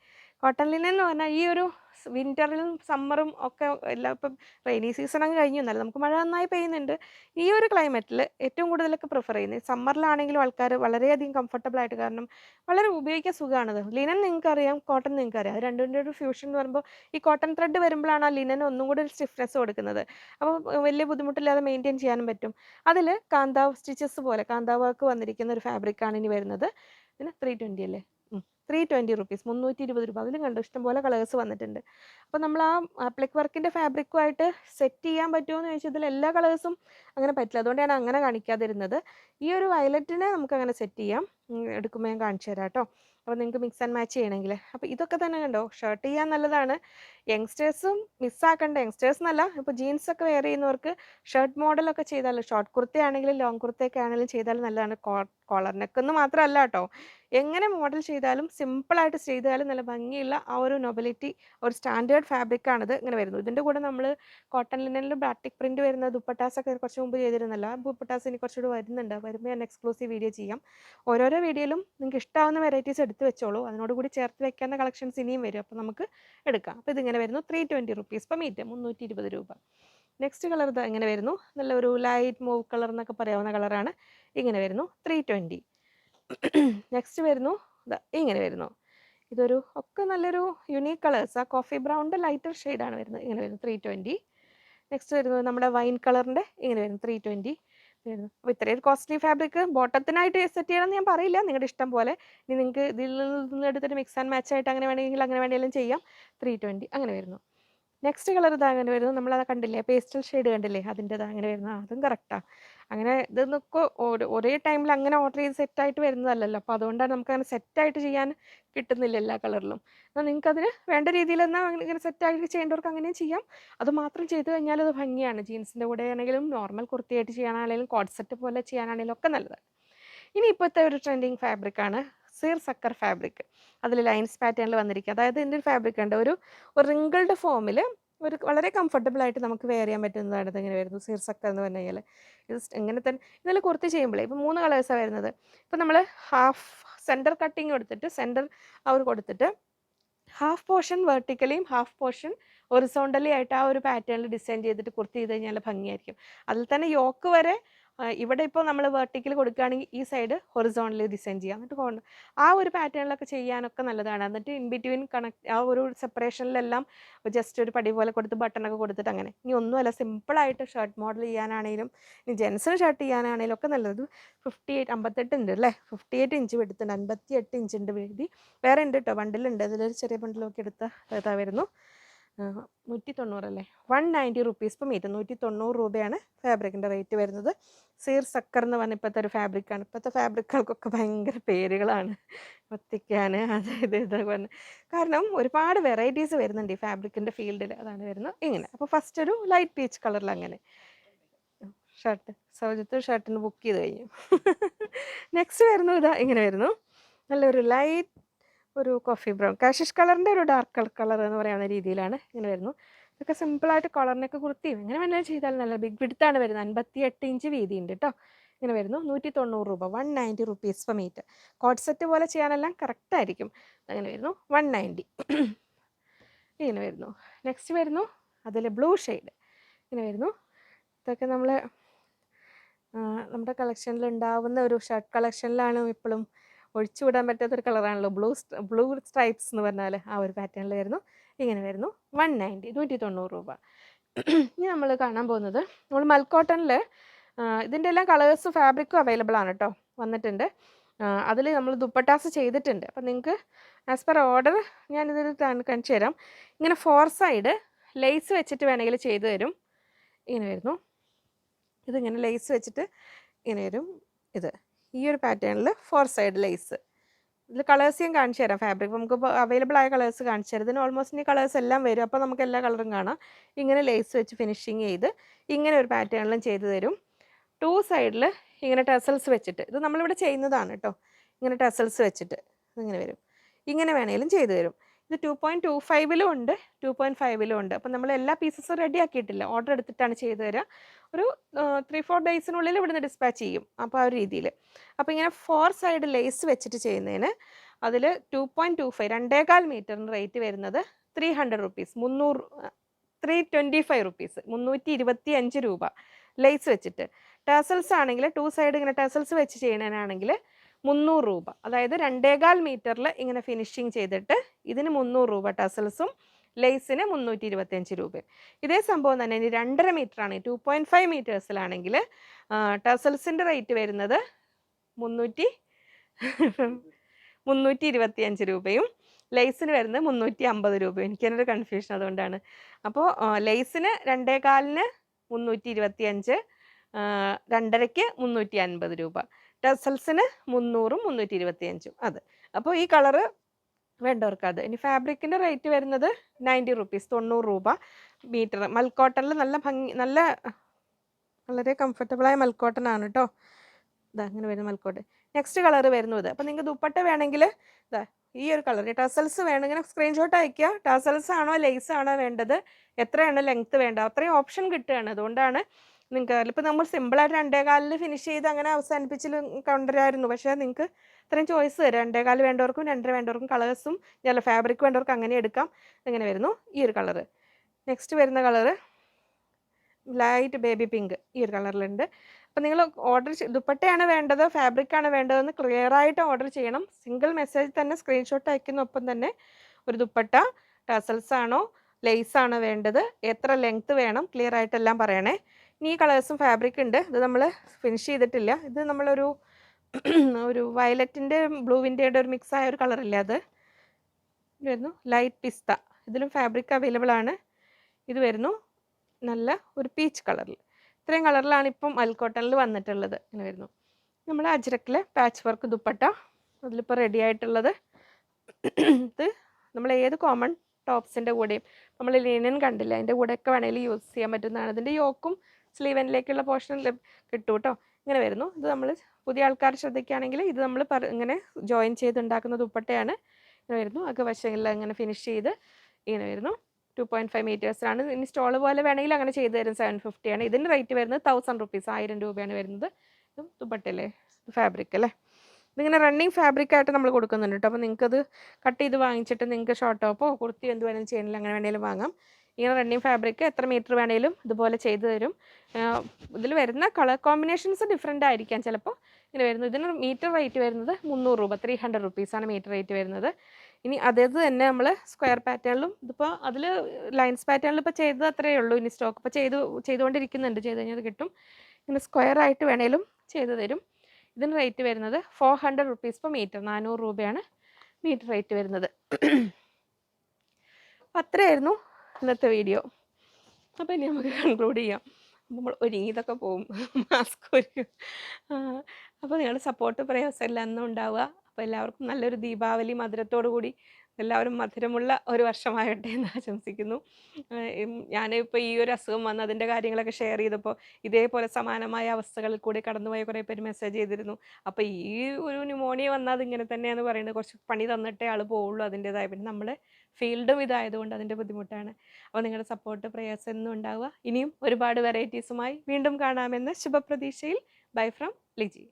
കോട്ടൺ ലിനൻ എന്ന് പറഞ്ഞാൽ ഈ ഒരു വിന്ററിലും സമ്മറും ഒക്കെ എല്ലാം ഇപ്പം റെയിനി സീസൺ അങ്ങ് കഴിഞ്ഞു. എന്നാലും നമുക്ക് മഴ നന്നായി പെയ്യുന്നുണ്ട്. ഈ ഒരു ക്ലൈമറ്റിൽ ഏറ്റവും കൂടുതലൊക്കെ പ്രിഫർ ചെയ്യുന്നത് സമ്മറിലാണെങ്കിലും ആൾക്കാർ വളരെയധികം കംഫർട്ടബിൾ ആയിട്ട് കാരണം വളരെ ഉപയോഗിക്കാൻ സുഖമാണത് ലിനൻ നിങ്ങൾക്ക് അറിയാം കോട്ടൺ നിങ്ങൾക്ക് അറിയാം അത് രണ്ടിന്റെ ഒരു ഫ്യൂഷൻ എന്ന് പറയുമ്പോൾ ഈ കോട്ടൺ ത്രെഡ് വരുമ്പോഴാണ് ആ ലിനൻ ഒന്നും കൂടി ഒരു സ്റ്റിഫ്നെസ് കൊടുക്കുന്നത്. അപ്പോൾ വലിയ ബുദ്ധിമുട്ടില്ലാതെ മെയിന്റെയിൻ ചെയ്യാനും പറ്റും. അതിൽ കാന്താവ് സ്റ്റിച്ചസ് പോലെ കാന്താവ് വർക്ക് വന്നിരിക്കുന്ന ഒരു ഫാബ്രിക്കാണ് ഇനി വരുന്നത്. ഇതിന് ത്രീ ട്വന്റി അല്ലേ? ത്രീ ട്വന്റി റുപ്പീസ് മുന്നൂറ്റി ഇരുപത് രൂപ. അതിലും കണ്ടു? ഇഷ്ടംപോലെ കളേഴ്സ് വന്നിട്ടുണ്ട്. അപ്പോൾ നമ്മൾ ആ അപ്ലിക് വർക്കിന്റെ ഫാബ്രിക്കുമായിട്ട് സെറ്റ് ചെയ്യാൻ പറ്റുമോ എന്ന് ചോദിച്ചാൽ ഇതിൽ എല്ലാ കളേഴ്സും അങ്ങനെ പറ്റില്ല. അതുകൊണ്ടാണ് അങ്ങനെ കാണിക്കാതിരുന്നത്. ഈ ഒരു വയലറ്റിനെ നമുക്ക് അങ്ങനെ സെറ്റ് ചെയ്യാം. എടുക്കുമ്പോൾ ഞാൻ കാണിച്ചു തരാം കേട്ടോ അപ്പോൾ നിങ്ങൾക്ക് മിക്സ് ആൻഡ് മാച്ച് ചെയ്യണമെങ്കിൽ. അപ്പോൾ ഇതൊക്കെ തന്നെ കണ്ടോ? ഷർട്ട് ചെയ്യാൻ നല്ലതാണ്. യങ്സ്റ്റേഴ്സും മിസ്സാക്കണ്ട യങ്സ്റ്റേഴ്സ് എന്നല്ല. ഇപ്പോൾ ജീൻസൊക്കെ വെയർ ചെയ്യുന്നവർക്ക് ഷർട്ട് മോഡലൊക്കെ ചെയ്താൽ ഷോർട്ട് കുർത്തി ആണെങ്കിലും ലോങ് കുർത്തയൊക്കെ ആണെങ്കിലും ചെയ്താൽ നല്ലതാണ്. കോളർ നെക്ക് എന്ന് മാത്രമല്ല കേട്ടോ എങ്ങനെ മോഡൽ ചെയ്താലും സിമ്പിളായിട്ട് ചെയ്താലും നല്ല ഭംഗിയുള്ള ആ ഒരു നൊബിലിറ്റി ഒരു സ്റ്റാൻഡേർഡ് ഫാബ്രിക്കാണിത് ഇങ്ങനെ വരുന്നത്. ഇതിന്റെ കൂടെ നമ്മൾ കോട്ടൺ ലിനനിൽ ബാറ്റിക് പ്രിന്റ് വരുന്ന ദുപ്പട്ടാസ് ഒക്കെ കുറച്ച് മുമ്പ് ചെയ്തിരുന്നല്ലോ. ആ ദുപ്പട്ടാസ് ഇനി കുറച്ചുകൂടി വരുന്നുണ്ട്. വരുമ്പോൾ ഞാൻ എക്സ്ക്ലൂസീവ് വീഡിയോ ചെയ്യാം. ഓരോരോ വീഡിയോയിലും നിങ്ങൾക്ക് ഇഷ്ടാവുന്ന വെറൈറ്റീസ് എടുത്ത് വെച്ചോളൂ. അതിനോട് കൂടി ചേർത്ത് വെക്കാവുന്ന കളക്ഷൻസ് ഇനിയും വരും. അപ്പോൾ നമുക്ക് എടുക്കാം. അപ്പോൾ ഇതിങ്ങനെ വരുന്നു. Three twenty rupees per metre മുന്നൂറ്റി ഇരുപത് രൂപ. നെക്സ്റ്റ് കളർ ഇത് എങ്ങനെ വരുന്നു. നല്ലൊരു ലൈറ്റ് മൂവ് കളർ എന്നൊക്കെ പറയാവുന്ന കളറാണ് ഇങ്ങനെ വരുന്നു. ത്രീ ട്വന്റി നെക്സ്റ്റ് വരുന്നു. ഇങ്ങനെ വരുന്നു. ഇതൊരു ഒക്കെ നല്ലൊരു യുണീക്ക് കളേഴ്സ് ആ കോഫി ബ്രൗണിന്റെ ലൈറ്റർ ഷെയ്ഡാണ് വരുന്നത്. ഇങ്ങനെ വരുന്നു ത്രീ ട്വന്റി നെക്സ്റ്റ് വരുന്നത് നമ്മുടെ വൈൻ കളറിന്റെ ഇങ്ങനെ വരുന്നു ത്രീ ട്വന്റി വരുന്നു. അപ്പോൾ ഇത്രയും കോസ്റ്റ്ലി ഫാബ്രിക് ബോട്ടത്തിനായിട്ട് സെറ്റ് ചെയ്യണമെന്ന് ഞാൻ പറയില്ല. നിങ്ങളുടെ ഇഷ്ടം പോലെ. ഇനി നിങ്ങൾക്ക് ഇതിൽ നിന്ന് എടുത്തിട്ട് മിക്സ് ആൻഡ് മാച്ച് ആയിട്ട് അങ്ങനെ വേണമെങ്കിൽ അങ്ങനെ വേണമെങ്കിലും ചെയ്യാം. ത്രീ ട്വന്റി അങ്ങനെ വരുന്നു. നെക്സ്റ്റ് കളർ ഇതാ അങ്ങനെ വരുന്നു. നമ്മളത് കണ്ടില്ലേ പേസ്റ്റൽ ഷെയ്ഡ് കണ്ടില്ലേ? അതിന്റെതാ അങ്ങനെ വരുന്നു. അതും കറക്റ്റാണ് അങ്ങനെ ഇതൊക്കെ ഒരേ ടൈമിൽ അങ്ങനെ ഓർഡർ ചെയ്ത് സെറ്റായിട്ട് വരുന്നതല്ലല്ലോ. അപ്പോൾ അതുകൊണ്ടാണ് നമുക്ക് അങ്ങനെ സെറ്റായിട്ട് ചെയ്യാൻ കിട്ടുന്നില്ല എല്ലാ കളറിലും. എന്നാൽ നിങ്ങൾക്ക് അതിന് വേണ്ട രീതിയിൽ എന്നാൽ ഇങ്ങനെ സെറ്റായിട്ട് ചെയ്യേണ്ടവർക്ക് അങ്ങനെ ചെയ്യാം. അത് മാത്രം ചെയ്ത് കഴിഞ്ഞാൽ അത് ഭംഗിയാണ്. ജീൻസിന്റെ കൂടെ ആണെങ്കിലും നോർമൽ കുർത്തിയായിട്ട് ചെയ്യാനാണെങ്കിലും കോഡ് സെറ്റ് പോലെ ചെയ്യാനാണെങ്കിലും ഒക്കെ നല്ലതാണ്. ഇനി ഇപ്പോഴത്തെ ഒരു ട്രെൻഡിങ് ഫാബ്രിക്കാണ് സീർ സക്കർ ഫാബ്രിക് അതിൽ ലൈൻസ് പാറ്റേണിൽ വന്നിരിക്കുക. അതായത് ഇതിന്റെ ഒരു ഫാബ്രിക് ഉണ്ട്. ഒരു റിങ്കിൾഡ് ഫോമിൽ ഒരു വളരെ കംഫർട്ടബിൾ ആയിട്ട് നമുക്ക് വെയർ ചെയ്യാൻ പറ്റുന്നതാണ് ഇതിങ്ങനെ വരുന്നു സീർസക്ക എന്ന് പറഞ്ഞു കഴിഞ്ഞാൽ ഇത് ഇങ്ങനെ തന്നെ ഇതിൽ കുർത്തി ചെയ്യുമ്പോഴേ ഇപ്പം മൂന്ന് കളേഴ്സാണ് വരുന്നത്. ഇപ്പം നമ്മൾ ഹാഫ് സെന്റർ കട്ടിങ് കൊടുത്തിട്ട് സെന്റർ അവർ കൊടുത്തിട്ട് ഹാഫ് പോർഷൻ വെർട്ടിക്കലിയും ഹാഫ് പോർഷൻ ഒറിസോണ്ടലി ആയിട്ട് ആ ഒരു പാറ്റേണിൽ ഡിസൈൻ ചെയ്തിട്ട് കുർത്തി ചെയ്ത് കഴിഞ്ഞാൽ ഭംഗിയായിരിക്കും. അതിൽ തന്നെ യോക്ക് വരെ ഇവിടെ ഇപ്പോൾ നമ്മൾ വെർട്ടിക്കൽ കൊടുക്കുകയാണെങ്കിൽ ഈ സൈഡ് ഹൊറിസോണിൽ ഡിസൈൻ ചെയ്യാം. എന്നിട്ട് കൊണ്ട് ആ ഒരു പാറ്റേണിലൊക്കെ ചെയ്യാനൊക്കെ നല്ലതാണ്. എന്നിട്ട് ഇൻ ബിറ്റ്വീൻ കണക്ട് ആ ഒരു സെപ്പറേഷനിലെല്ലാം ജസ്റ്റ് ഒരു പടി പോലെ കൊടുത്ത് ബട്ടണൊക്കെ കൊടുത്തിട്ട് അങ്ങനെ. ഇനി ഒന്നുമല്ല സിമ്പിളായിട്ട് ഷർട്ട് മോഡൽ ചെയ്യാനാണെങ്കിലും ഇനി ജെൻസിന് ഷർട്ട് ചെയ്യാനാണെങ്കിലും ഒക്കെ നല്ലത്. ഫിഫ്റ്റി എയ്റ്റ് അമ്പത്തെട്ട് ഉണ്ട് അല്ലേ? ഫിഫ്റ്റി എയ്റ്റ് ഇഞ്ച് എടുത്തിട്ടുണ്ട് അൻപത്തി എട്ട് ഇഞ്ചിന്റെ വീതി. വേറെ ഉണ്ട് കേട്ടോ ബണ്ടിലുണ്ട് അതിലൊരു ചെറിയ ബണ്ടിലൊക്കെ എടുത്ത വരുന്നു. നൂറ്റി തൊണ്ണൂറല്ലേ വൺ നയന്റി റുപ്പീസ് ഇപ്പം മീറ്റർ നൂറ്റി തൊണ്ണൂറ് രൂപയാണ് ഫാബ്രിക്കിന്റെ റേറ്റ് വരുന്നത്. സീർ സക്കർ എന്ന് പറഞ്ഞ ഇപ്പോഴത്തെ ഒരു ഫാബ്രിക്കാണ് ഇപ്പോഴത്തെ ഫാബ്രിക്കുകൾക്കൊക്കെ ഭയങ്കര പേരുകളാണ്. ഒത്തിക്കാൻ അതായത് ഇതൊക്കെ പറഞ്ഞ് കാരണം ഒരുപാട് വെറൈറ്റീസ് വരുന്നുണ്ട് ഈ ഫാബ്രിക്കിന്റെ ഫീൽഡിൽ അതാണ് വരുന്നത്. ഇങ്ങനെ. അപ്പോൾ ഫസ്റ്റ് ഒരു ലൈറ്റ് പീച്ച് കളറിൽ അങ്ങനെ. ഷർട്ട് സൗജത്ത് ഷർട്ടിന് ബുക്ക് ചെയ്ത് കഴിഞ്ഞു. നെക്സ്റ്റ് വരുന്നു ഇതാ ഇങ്ങനെ വരുന്നു. നല്ലൊരു ലൈറ്റ് ഒരു കോഫി ബ്രൗൺ കാഷിഷ് കളറിന്റെ ഒരു ഡാർക്ക് കളർ എന്ന് പറയുന്ന രീതിയിലാണ് ഇങ്ങനെ വരുന്നു. ഇതൊക്കെ സിമ്പിളായിട്ട് കളറിനൊക്കെ കുർത്തിയും ഇങ്ങനെ വേണമെങ്കിലും ചെയ്താൽ നല്ല ബിഗ് വിടുത്താണ് വരുന്നത്. അൻപത്തി എട്ട് ഇഞ്ച് വീതി ഉണ്ട് കേട്ടോ ഇങ്ങനെ വരുന്നു. നൂറ്റി തൊണ്ണൂറ് രൂപ. One ninety rupees per metre coat set പോലെ ചെയ്യാനെല്ലാം കറക്റ്റായിരിക്കും അങ്ങനെ വരുന്നു. വൺ നയന്റി ഇങ്ങനെ വരുന്നു. നെക്സ്റ്റ് വരുന്നു. അതിൽ ബ്ലൂ ഷെയ്ഡ് ഇങ്ങനെ വരുന്നു. ഇതൊക്കെ നമ്മൾ നമ്മുടെ കളക്ഷനിൽ ഉണ്ടാവുന്ന ഒരു ഷർട്ട് കളക്ഷനിലാണ് ഇപ്പോഴും ഒഴിച്ചുവിടാൻ പറ്റാത്തൊരു കളറാണല്ലോ. ബ്ലൂ ബ്ലൂ സ്ട്രൈപ്സ് എന്ന് പറഞ്ഞാൽ ആ ഒരു പാറ്റേണിൽ വരുന്നു. ഇങ്ങനെ വരുന്നു. വൺ നയന്റി നൂറ്റി തൊണ്ണൂറ് രൂപ. ഇനി നമ്മൾ കാണാൻ പോകുന്നത് നമ്മൾ മൽക്കോട്ടണിൽ ഇതിന്റെ എല്ലാം കളേഴ്സും ഫാബ്രിക്കും അവൈലബിൾ ആണ് കേട്ടോ വന്നിട്ടുണ്ട്. അതിൽ നമ്മൾ ദുപ്പട്ടാസ് ചെയ്തിട്ടുണ്ട്. അപ്പം നിങ്ങൾക്ക് ആസ് പെർ ഓർഡർ ഞാനിതിൽ കാണിച്ചു തരാം. ഇങ്ങനെ ഫോർ സൈഡ് ലേസ് വെച്ചിട്ട് വേണമെങ്കിൽ ചെയ്തു തരും. ഇങ്ങനെ വരുന്നു. ഇതിങ്ങനെ ലേസ് വെച്ചിട്ട് ഇങ്ങനെ വരും. ഇത്. ഈ ഒരു പാറ്റേണിൽ ഫോർ സൈഡ് ലേസ് ഇതിൽ കളേഴ്സ് ഞാൻ കാണിച്ചു തരാം. ഫാബ്രിക് നമുക്ക് അവൈലബിൾ ആയ കളേഴ്സ് കാണിച്ചു തരാം. ഇതിന് ഓൾമോസ്റ്റ് ഈ കളേഴ്സ് എല്ലാം വരും. അപ്പോൾ നമുക്ക് എല്ലാ കളറും കാണാം. ഇങ്ങനെ ലേസ് വെച്ച് ഫിനിഷിങ് ചെയ്ത് ഇങ്ങനെ ഒരു പാറ്റേണിലും ചെയ്തു തരും. ടു സൈഡിൽ ഇങ്ങനെ ടെസൽസ് വെച്ചിട്ട്. ഇത് നമ്മളിവിടെ ചെയ്യുന്നതാണ് കേട്ടോ ഇങ്ങനെ ടെസൽസ് വെച്ചിട്ട് ഇങ്ങനെ വരും. ഇങ്ങനെ വേണമെങ്കിലും ചെയ്തു തരും. ഇത് ടു പോയിന്റ് ടു ഫൈവിലും ഉണ്ട് ടു പോയിന്റ് ഫൈവിലും ഉണ്ട്. അപ്പം നമ്മൾ എല്ലാ പീസസും റെഡി ആക്കിയിട്ടില്ല. ഓർഡർ എടുത്തിട്ടാണ് ചെയ്തു തരിക ഒരു ത്രീ ഫോർ ഡേയ്സിനുള്ളിൽ ഇവിടുന്ന് ഡിസ്പാച്ച് ചെയ്യും. അപ്പോൾ ആ ഒരു രീതിയിൽ. അപ്പോൾ ഇങ്ങനെ ഫോർ സൈഡ് ലേസ് വെച്ചിട്ട് ചെയ്യുന്നതിന് അതിൽ ടു പോയിന്റ് ടു ഫൈവ് രണ്ടേകാൽ മീറ്ററിന് റേറ്റ് വരുന്നത് ത്രീ ഹൺഡ്രഡ് റുപ്പീസ് മുന്നൂറ് ത്രീ ട്വന്റി ഫൈവ് റുപ്പീസ് മുന്നൂറ്റി ഇരുപത്തി അഞ്ച് രൂപ ലേസ് വെച്ചിട്ട്. ടേസൽസ് ആണെങ്കിൽ ടു സൈഡ് ഇങ്ങനെ ടേസൽസ് വെച്ച് ചെയ്യണതിനാണെങ്കിൽ മുന്നൂറ് രൂപ. അതായത് രണ്ടേകാൽ മീറ്ററിൽ ഇങ്ങനെ ഫിനിഷിങ് ചെയ്തിട്ട് ഇതിന് മുന്നൂറ് രൂപ ടസൽസും ലേസിന് മുന്നൂറ്റി ഇരുപത്തിയഞ്ച് രൂപ. ഇതേ സംഭവം തന്നെ ഇനി രണ്ടര മീറ്ററാണ്. ടു പോയിന്റ് ഫൈവ് മീറ്റേഴ്സിലാണെങ്കിൽ ടസൽസിന്റെ റേറ്റ് വരുന്നത് മുന്നൂറ്റി മുന്നൂറ്റി ഇരുപത്തിയഞ്ച് രൂപയും ലേസിന് വരുന്നത് മുന്നൂറ്റി അമ്പത് രൂപയും എനിക്കതിനൊരു കൺഫ്യൂഷൻ അതുകൊണ്ടാണ്. അപ്പോൾ ലേസിന് രണ്ടേകാലിന് മുന്നൂറ്റി ഇരുപത്തിയഞ്ച് രണ്ടരയ്ക്ക് മുന്നൂറ്റി അൻപത് രൂപ. ടെസൽസിന് മുന്നൂറും മുന്നൂറ്റി ഇരുപത്തിയഞ്ചും അത്. അപ്പോൾ ഈ കളറ് വേണ്ടവർക്ക് അത്. ഇനി ഫാബ്രിക്കിന്റെ റേറ്റ് വരുന്നത് നയന്റി റുപ്പീസ് തൊണ്ണൂറ് രൂപ മീറ്റർ. മൽക്കോട്ടണിൽ നല്ല ഭംഗി നല്ല വളരെ കംഫർട്ടബിളായ മൽക്കോട്ടൺ ആണ് കേട്ടോ ഇതാ അങ്ങനെ വരുന്ന മൽക്കോട്ട്. നെക്സ്റ്റ് കളർ വരുന്നു ഇത് അപ്പോൾ നിങ്ങൾക്ക് ദുപ്പട്ട വേണമെങ്കിൽ ഇതാ ഈ ഒരു കളർ ടസൽസ് വേണമെങ്കിൽ സ്ക്രീൻഷോട്ട് അയക്കുക ടസൽസ് ആണോ ലേസ് ആണോ വേണ്ടത്? എത്രയാണ് ലെങ്ത്ത് വേണ്ടത്? അത്രയും ഓപ്ഷൻ കിട്ടുകയാണ്. അതുകൊണ്ടാണ് നിങ്ങൾക്ക് ഇപ്പം നമ്മൾ സിമ്പിളായിട്ട് രണ്ടേകാലിൽ ഫിനിഷ് ചെയ്ത് അങ്ങനെ അവസാനിപ്പിച്ചിൽ കൊണ്ടുവരായിരുന്നു പക്ഷേ നിങ്ങൾക്ക് ഇത്രയും ചോയ്സ് തരാം. രണ്ടേകാൽ വേണ്ടവർക്കും രണ്ടര വേണ്ടവർക്കും കളേഴ്സും നല്ല ഫാബ്രിക് വേണ്ടവർക്ക് അങ്ങനെ എടുക്കാം. ഇങ്ങനെ വരുന്നു ഈ ഒരു കളറ് നെക്സ്റ്റ് വരുന്ന കളറ് ലൈറ്റ് ബേബി പിങ്ക് ഈ ഒരു കളറിലുണ്ട് അപ്പോൾ നിങ്ങൾ ഓർഡർ ദുപ്പട്ടയാണ് വേണ്ടത് ഫാബ്രിക്കാണ് വേണ്ടതെന്ന് ക്ലിയർ ആയിട്ട് ഓർഡർ ചെയ്യണം. സിംഗിൾ മെസ്സേജ് തന്നെ സ്ക്രീൻഷോട്ട് അയക്കുന്നൊപ്പം തന്നെ ഒരു ദുപ്പട്ട ടസൽസ് ആണോ ലേസ് ആണോ വേണ്ടത് എത്ര ലെങ്ത്ത് വേണം ക്ലിയർ ആയിട്ടെല്ലാം പറയണേ. ഇനി ഈ കളേഴ്സും ഫാബ്രിക് ഉണ്ട്. ഇത് നമ്മൾ ഫിനിഷ് ചെയ്തിട്ടില്ല. ഇത് നമ്മളൊരു ഒരു വയലറ്റിന്റെ ബ്ലൂവിന്റെ ഒരു മിക്സ് ആയ ഒരു കളറില്ലേ അത്? വരുന്നു. ലൈറ്റ് പിസ്ത ഇതിലും ഫാബ്രിക് അവൈലബിൾ ആണ്. ഇത് വരുന്നു. നല്ല ഒരു പീച്ച് കളറിൽ ഇത്രയും കളറിലാണ് ഇപ്പം അൽക്കോട്ടണിൽ വന്നിട്ടുള്ളത്. ഇങ്ങനെ വരുന്നു. നമ്മൾ അജ്രക്കിലെ പാച്ച് വർക്ക് ദുപ്പട്ട അതിലിപ്പോൾ റെഡി ആയിട്ടുള്ളത്. ഇത് നമ്മൾ ഏത് കോമൺ ടോപ്സിന്റെ കൂടെയും നമ്മൾ ലിനൻ കണ്ടില്ല? അതിന്റെ കൂടെയൊക്കെ വേണമെങ്കിൽ യൂസ് ചെയ്യാൻ പറ്റുന്നതാണ്. അതിന്റെ യോക്കും സ്ലീവനിലേക്കുള്ള പോർഷൻ കിട്ടും കേട്ടോ ഇങ്ങനെ വരുന്നു. ഇത് നമ്മൾ പുതിയ ആൾക്കാർ ശ്രദ്ധിക്കുകയാണെങ്കിൽ ഇത് നമ്മൾ ഇങ്ങനെ ജോയിൻ ചെയ്ത് ഉണ്ടാക്കുന്ന ദുപ്പട്ടയാണ്. ഇങ്ങനെ വരുന്നു. ഒക്കെ വശങ്ങളിൽ അങ്ങനെ ഫിനിഷ് ചെയ്ത് ഇങ്ങനെ വരുന്നു. ടു പോയിന്റ് ഫൈവ് മീറ്റേഴ്സിലാണ് ഇനി സ്റ്റോൾ പോലെ വേണമെങ്കിൽ അങ്ങനെ ചെയ്ത് തരും. സെവൻ ഫിഫ്റ്റിയാണ് ഇതിന്റെ റേറ്റ് വരുന്നത് തൗസൻഡ് റുപ്പീസ് ആയിരം രൂപയാണ് വരുന്നത്. ഇതും ദുപ്പട്ടല്ലേ ഫാബ്രിക് അല്ലേ? ഇതിങ്ങനെ റണ്ണിങ് ഫാബ്രിക് ആയിട്ട് നമ്മൾ കൊടുക്കുന്നുണ്ട് കേട്ടോ. അപ്പോൾ നിങ്ങൾക്കത് കട്ട് ചെയ്ത് വാങ്ങിച്ചിട്ട് നിങ്ങൾക്ക് ഷോർട്ട് ടോപ്പോ കുർത്തി എന്ത് വേണമെങ്കിലും ചെയ്യണമെങ്കിൽ അങ്ങനെ വേണമെങ്കിലും വാങ്ങാം. ഇങ്ങനെ റണ്ണിങ് ഫാബ്രിക് എത്ര മീറ്റർ വേണേലും ഇതുപോലെ ചെയ്തു തരും. ഇതിൽ വരുന്ന കളർ കോമ്പിനേഷൻസ് ഡിഫറെന്റ് ആയിരിക്കാം ചിലപ്പോൾ ഇങ്ങനെ വരുന്നത്. ഇതിന് മീറ്റർ റേറ്റ് വരുന്നത് മുന്നൂറ് രൂപ ത്രീ ഹൺഡ്രഡ് റുപ്പീസാണ് മീറ്റർ റേറ്റ് വരുന്നത്. ഇനി അതേത് തന്നെ നമ്മൾ സ്ക്വയർ പാറ്റേണിലും ഇതിപ്പോൾ അതിൽ ലൈൻസ് പാറ്റേണിൽ ഇപ്പോൾ ചെയ്തത് അത്രയേ ഉള്ളൂ. ഇനി സ്റ്റോക്ക് ഇപ്പോൾ ചെയ്ത് ചെയ്തുകൊണ്ടിരിക്കുന്നുണ്ട്. ചെയ്ത് കഴിഞ്ഞാൽ കിട്ടും. ഇങ്ങനെ സ്ക്വയർ ആയിട്ട് വേണേലും ചെയ്തു തരും. ഇതിന് റേറ്റ് വരുന്നത് four hundred rupees per metre നാനൂറ് രൂപയാണ് മീറ്റർ റേറ്റ് വരുന്നത്. അപ്പം അത്രയായിരുന്നു ഇന്നത്തെ വീഡിയോ അപ്പോൾ ഇനി നമുക്ക് കൺക്ലൂഡ് ചെയ്യാം. നമ്മൾ ഒരുങ്ങിയതൊക്കെ പോകും മാസ്ക് ഒരുക്കും അപ്പോൾ നിങ്ങളുടെ സപ്പോർട്ട് പ്രയാസം എല്ലാം എന്നും ഉണ്ടാവുക. അപ്പോൾ എല്ലാവർക്കും നല്ലൊരു ദീപാവലി മധുരത്തോടു കൂടി. എല്ലാവരും മധുരമുള്ള ഒരു വർഷമാകട്ടെ എന്ന് ആശംസിക്കുന്നു. ഞാനിപ്പോൾ ഈ ഒരു അസുഖം വന്ന് അതിന്റെ കാര്യങ്ങളൊക്കെ ഷെയർ ചെയ്തപ്പോൾ ഇതേപോലെ സമാനമായ അവസ്ഥകളിൽ കൂടി കടന്നുപോയ കുറേ പേര് മെസ്സേജ് ചെയ്തിരുന്നു. അപ്പോൾ ഈ ഒരു ന്യൂമോണിയ വന്നാൽ അതിങ്ങനെ തന്നെയാണ് പറയുന്നത്. കുറച്ച് പണി തന്നിട്ടേ ആൾ പോവുള്ളൂ അതിന്റെതായ പിന്നെ നമ്മുടെ ഫീൽഡും ഇതായതുകൊണ്ട് അതിന്റെ ബുദ്ധിമുട്ടാണ്. അപ്പോൾ നിങ്ങളുടെ സപ്പോർട്ട് പ്രയേഴ്സ് എന്നും ഉണ്ടാവുക. ഇനിയും ഒരുപാട് വെറൈറ്റീസുമായി വീണ്ടും കാണാമെന്ന് ശുഭപ്രതീക്ഷയിൽ. Bye from Liji